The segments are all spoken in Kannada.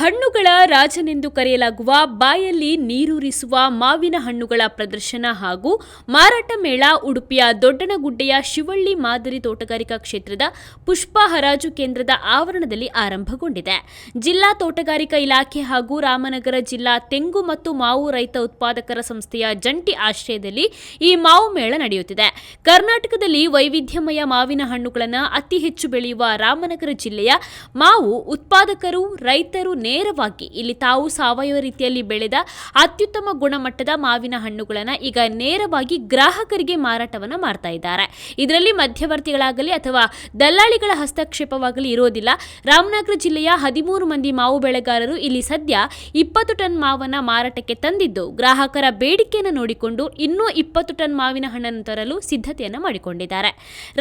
ಹಣ್ಣುಗಳ ರಾಜನೆಂದು ಕರೆಯಲಾಗುವ ಬಾಯಲ್ಲಿ ನೀರೂರಿಸುವ ಮಾವಿನ ಹಣ್ಣುಗಳ ಪ್ರದರ್ಶನ ಹಾಗೂ ಮಾರಾಟ ಮೇಳ ಉಡುಪಿಯ ದೊಡ್ಡನಗುಡ್ಡೆಯ ಶಿವಳ್ಳಿ ಮಾದರಿ ತೋಟಗಾರಿಕಾ ಕ್ಷೇತ್ರದ ಪುಷ್ಪ ಹರಾಜು ಕೇಂದ್ರದ ಆವರಣದಲ್ಲಿ ಆರಂಭಗೊಂಡಿದೆ. ಜಿಲ್ಲಾ ತೋಟಗಾರಿಕಾ ಇಲಾಖೆ ಹಾಗೂ ರಾಮನಗರ ಜಿಲ್ಲಾ ತೆಂಗು ಮತ್ತು ಮಾವು ರೈತ ಉತ್ಪಾದಕರ ಸಂಸ್ಥೆಯ ಜಂಟಿ ಆಶ್ರಯದಲ್ಲಿ ಈ ಮಾವು ಮೇಳ ನಡೆಯುತ್ತಿದೆ. ಕರ್ನಾಟಕದಲ್ಲಿ ವೈವಿಧ್ಯಮಯ ಮಾವಿನ ಹಣ್ಣುಗಳನ್ನು ಅತಿ ಹೆಚ್ಚು ಬೆಳೆಯುವ ರಾಮನಗರ ಜಿಲ್ಲೆಯ ಮಾವು ಉತ್ಪಾದಕರು, ರೈತರು ನೇರವಾಗಿ ಇಲ್ಲಿ ತಾವು ಸಾವಯವ ರೀತಿಯಲ್ಲಿ ಬೆಳೆದ ಅತ್ಯುತ್ತಮ ಗುಣಮಟ್ಟದ ಮಾವಿನ ಹಣ್ಣುಗಳನ್ನು ಈಗ ನೇರವಾಗಿ ಗ್ರಾಹಕರಿಗೆ ಮಾರಾಟವನ್ನು ಮಾಡ್ತಾ ಇದ್ದಾರೆ. ಇದರಲ್ಲಿ ಮಧ್ಯವರ್ತಿಗಳಾಗಲಿ ಅಥವಾ ದಲ್ಲಾಳಿಗಳ ಹಸ್ತಕ್ಷೇಪವಾಗಲಿ ಇರೋದಿಲ್ಲ. ರಾಮನಗರ ಜಿಲ್ಲೆಯ ಹದಿಮೂರು ಮಂದಿ ಮಾವು ಬೆಳೆಗಾರರು ಇಲ್ಲಿ ಸದ್ಯ ಇಪ್ಪತ್ತು ಟನ್ ಮಾವನ್ನ ಮಾರಾಟಕ್ಕೆ ತಂದಿದ್ದು, ಗ್ರಾಹಕರ ಬೇಡಿಕೆಯನ್ನು ನೋಡಿಕೊಂಡು ಇನ್ನೂ ಇಪ್ಪತ್ತು ಟನ್ ಮಾವಿನ ಹಣ್ಣನ್ನು ತರಲು ಸಿದ್ಧತೆಯನ್ನು ಮಾಡಿಕೊಂಡಿದ್ದಾರೆ.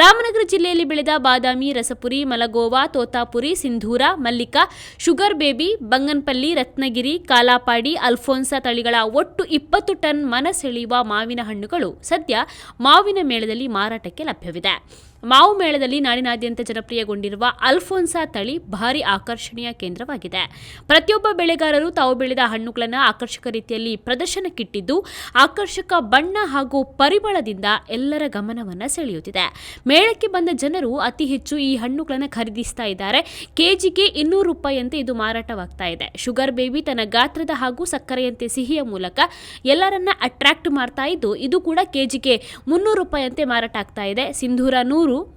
ರಾಮನಗರ ಜಿಲ್ಲೆಯಲ್ಲಿ ಬೆಳೆದ ಬಾದಾಮಿ, ರಸಪುರಿ, ಮಲಗೋವಾ, ತೋತಾಪುರಿ, ಸಿಂಧೂರ, ಮಲ್ಲಿಕಾ, ಶುಗರ್ ಬೇಬಿ ಬಂಗನ್ಪಲ್ಲಿ, ರತ್ನಗಿರಿ, ಕಾಲಾಪಾಡಿ, ಅಲ್ಫೋನ್ಸಾ ತಳಿಗಳ ಒಟ್ಟು ಇಪ್ಪತ್ತು ಟನ್ ಮನ ಸೆಳೆಯುವ ಮಾವಿನ ಹಣ್ಣುಗಳು ಸದ್ಯ ಮಾವಿನ ಮೇಳದಲ್ಲಿ ಮಾರಾಟಕ್ಕೆ ಲಭ್ಯವಿದೆ. ಮಾವು ಮೇಳದಲ್ಲಿ ನಾಡಿನಾದ್ಯಂತ ಜನಪ್ರಿಯಗೊಂಡಿರುವ ಅಲ್ಫೋನ್ಸಾ ತಳಿ ಭಾರಿ ಆಕರ್ಷಣೀಯ ಕೇಂದ್ರವಾಗಿದೆ. ಪ್ರತಿಯೊಬ್ಬ ಬೆಳೆಗಾರರು ತಾವು ಬೆಳೆದ ಹಣ್ಣುಗಳನ್ನು ಆಕರ್ಷಕ ರೀತಿಯಲ್ಲಿ ಪ್ರದರ್ಶನಕ್ಕಿಟ್ಟಿದ್ದು, ಆಕರ್ಷಕ ಬಣ್ಣ ಹಾಗೂ ಪರಿಮಳದಿಂದ ಎಲ್ಲರ ಗಮನವನ್ನು ಸೆಳೆಯುತ್ತಿದೆ. ಮೇಳಕ್ಕೆ ಬಂದ ಜನರು ಅತಿ ಹೆಚ್ಚು ಈ ಹಣ್ಣುಗಳನ್ನು ಖರೀದಿಸ್ತಾ ಇದ್ದಾರೆ. ಕೆಜಿಗೆ ಇನ್ನೂರು ರೂಪಾಯಿಯಂತೆ ಇದು ಮಾರಾಟವಾಗ್ತಾ ಇದೆ. ಶುಗರ್ ಬೇಬಿ ತನ್ನ ಗಾತ್ರದ ಹಾಗೂ ಸಕ್ಕರೆಯಂತೆ ಸಿಹಿಯ ಮೂಲಕ ಎಲ್ಲರನ್ನ ಅಟ್ರಾಕ್ಟ್ ಮಾಡ್ತಾ ಇದ್ದು, ಇದು ಕೂಡ ಕೆಜಿಗೆ ಮುನ್ನೂರು ರೂಪಾಯಿಯಂತೆ ಮಾರಾಟ ಆಗ್ತಾ ಇದೆ. ಸಿಂಧೂರ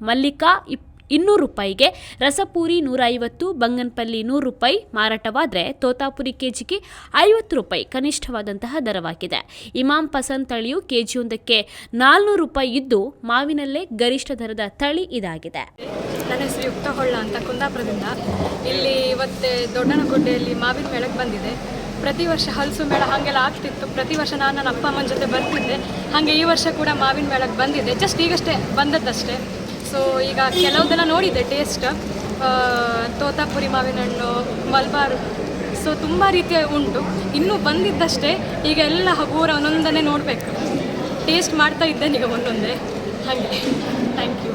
ಮಲ್ಲಿಕಾ ಇಪ್, ಇನ್ನೂರು ರೂಪಾಯಿಗೆ ರಸಪೂರಿ ನೂರ ಐವತ್ತು ಬಂಗನ್ಪಲ್ಲಿ ನೂರು ರೂಪಾಯಿ, ಮಾರಾಟವಾದರೆ ತೋತಾಪುರಿ ಕೆಜಿಗೆ ಐವತ್ತು ರೂಪಾಯಿ ಕನಿಷ್ಠವಾದಂತಹ ದರವಾಗಿದೆ. ಇಮಾಮ್ ಪಸಂದ್ ತಳಿಯು ಕೆಜಿಯೊಂದಕ್ಕೆ ನಾಲ್ನೂರು ರೂಪಾಯಿ ಇದ್ದು ಮಾವಿನಲ್ಲೇ ಗರಿಷ್ಠ ದರದ ತಳಿ ಇದಾಗಿದೆ. ನನ್ನ ಹೆಸರು ಯುಕ್ತ ಹೊಳ್ಳ ಅಂತ ಕುಂದಾಪುರದಿಂದ. ಇಲ್ಲಿ ಇವತ್ತೇ ದೊಡ್ಡನಗುಡ್ಡೆಯಲ್ಲಿ ಮಾವಿನ ಮೇಳಕ್ಕೆ ಬಂದಿದೆ. ಪ್ರತಿ ವರ್ಷ ಹಲಸು ಮೇಳ ಹಾಗೆಲ್ಲ ಆಗ್ತಿತ್ತು. ಪ್ರತಿ ವರ್ಷ ನಾನು ನನ್ನ ಅಪ್ಪ ಅಮ್ಮನ ಜೊತೆ ಬರ್ತಿದ್ದೆ. ಹಾಗೆ ಈ ವರ್ಷ ಕೂಡ ಮಾವಿನ ಮೇಳಕ್ಕೆ ಬಂದಿದೆ. ಜಸ್ಟ್ ಈಗಷ್ಟೇ ಬಂದದ್ದಷ್ಟೇ. ಸೊ ಈಗ ಕೆಲವುದೆಲ್ಲ ನೋಡಿದ್ದೆ ಟೇಸ್ಟ್ ತೋತಾಪುರಿ ಮಾವಿನ ಹಣ್ಣು ಮಲ್ಬಾರು. ಸೊ ತುಂಬ ರೀತಿಯ ಉಂಟು. ಇನ್ನೂ ಬಂದಿದ್ದಷ್ಟೇ, ಈಗ ಎಲ್ಲ ಹಗೂರ ಒಂದೊಂದನ್ನೇ ನೋಡಬೇಕು. ಟೇಸ್ಟ್ ಮಾಡ್ತಾ ಇದ್ದೇನೆ ಈಗ ಒಂದೊಂದೇ. ಹಾಗೆ. Thank you